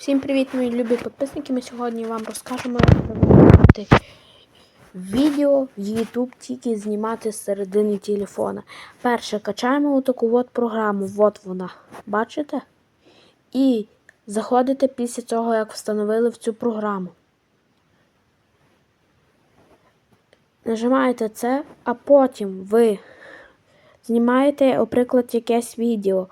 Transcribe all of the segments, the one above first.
Всім привіт, мої любі підписники. Ми сьогодні вам розкажемо, як виводити відео в YouTube тільки знімати з середини телефона. Перше, качаємо отаку от програму. От вона. Бачите? І заходите після цього, як встановили в цю програму. Нажимаєте це, а потім ви знімаєте, наприклад, якесь відео.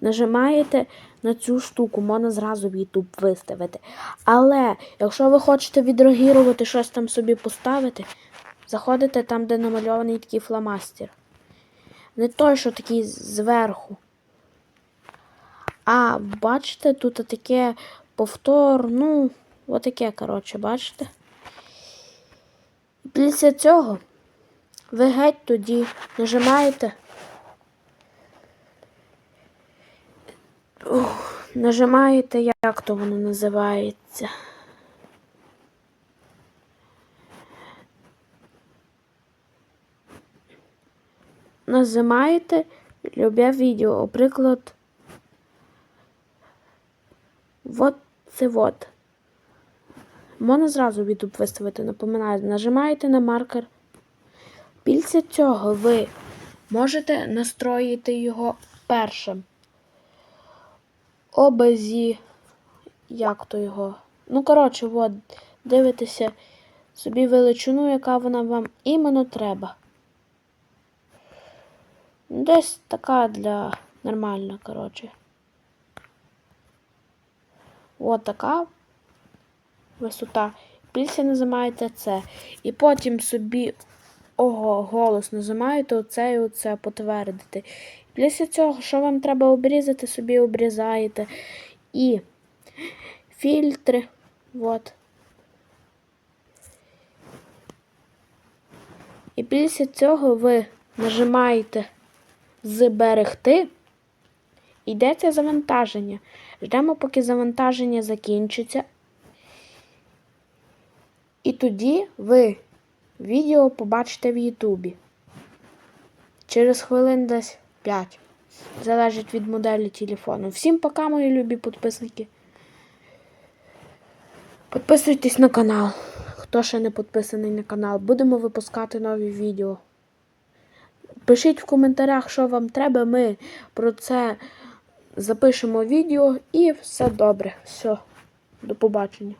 Нажимаєте на цю штуку, можна зразу в YouTube виставити. Але якщо ви хочете відреагувати щось там собі поставити, заходите там, де намальований такий фломастер. Не той, що такий зверху. А бачите, тут таке повтор, ну, отаке, коротше, бачите? Після цього ви геть тоді нажимаєте. Ух, нажимаєте, як то воно називається. Нажимаєте любе відео, наприклад, вот це вот. Можна зразу YouTube виставити, напоминаю, нажимаєте на маркер. Після цього ви можете настроїти його першим. Обезі, як то його. Ну, коротше, от, дивитеся собі величину, яка вона вам іменно треба. Десь така для нормальна, коротше. От така висота. Більше нажимаєте це. І потім собі ого, голос нажимаєте оце і оце потвердити. Після цього, що вам треба обрізати, собі обрізаєте. І фільтри. От. І після цього ви нажимаєте зберегти. Йдеться завантаження. Ждемо, поки завантаження закінчиться. І тоді ви відео побачите в Ютубі. Через хвилин десь 5. Залежить від моделі телефону. Всім пока, мої любі підписники. Підписуйтесь на канал. Хто ще не підписаний на канал, будемо випускати нові відео. Пишіть в коментарях, що вам треба. Ми про це запишемо відео і все добре. Все, до побачення.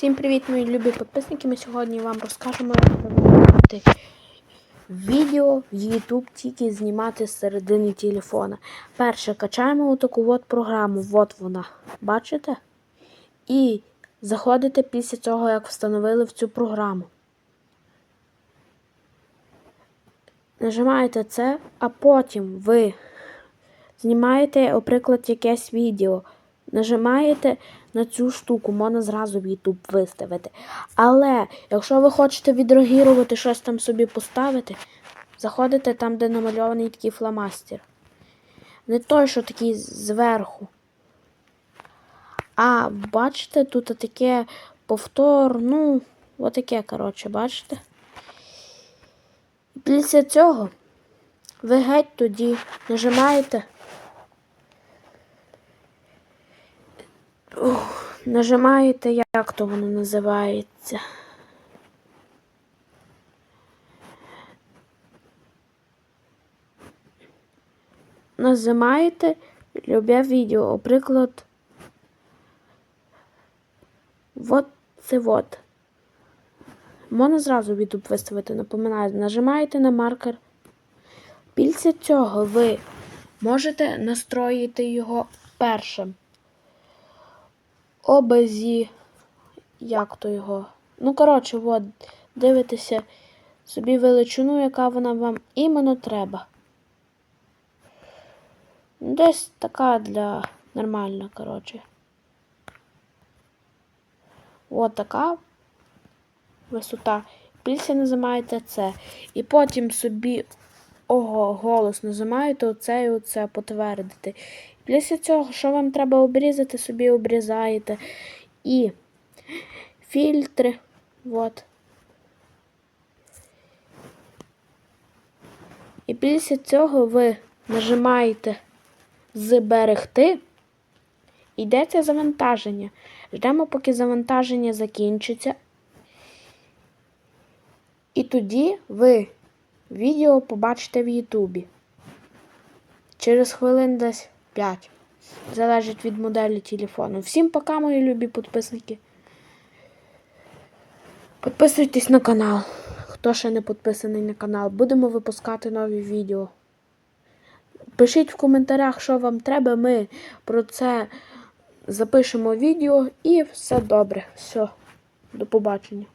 Всім привіт, мої любі підписники. Ми сьогодні вам розкажемо, як виводити відео в YouTube тільки знімати з середини телефона. Перше, качаємо отаку от програму. От вона. Бачите? І заходите після цього, як встановили в цю програму. Нажимаєте це, а потім ви знімаєте, наприклад, якесь відео. Нажимаєте на цю штуку, можна зразу в YouTube виставити. Але якщо ви хочете відреагувати щось там собі поставити, заходите там, де намальований такий фломастер. Не той, що такий зверху. А бачите, тут таке повтор, ну, отаке, коротше, бачите? Після цього ви геть тоді нажимаєте. Ух, нажимаєте, як то воно називається. Нажимаєте любе відео, наприклад, вот це вот. Можна зразу в YouTube виставити, напоминаю, нажимаєте на маркер. Після цього ви можете настроїти його першим. Обезі, як то його. Ну, коротше, от, дивитеся собі величину, яка вона вам іменно треба. Десь така для нормальна, коротше. От така висота. Більше нажимаєте це. І потім собі ого, голос нажимаєте оце і оце потвердити. Після цього, що вам треба обрізати, собі обрізаєте. І фільтри. От. І після цього ви нажимаєте зберегти. Йдеться завантаження. Ждемо, поки завантаження закінчиться. І тоді ви відео побачите в Ютубі. Через хвилин десь 5. Залежить від моделі телефону. Всім пока, мої любі підписники. Підписуйтесь на канал. Хто ще не підписаний на канал, будемо випускати нові відео. Пишіть в коментарях, що вам треба. Ми про це запишемо відео і все добре. Все, до побачення.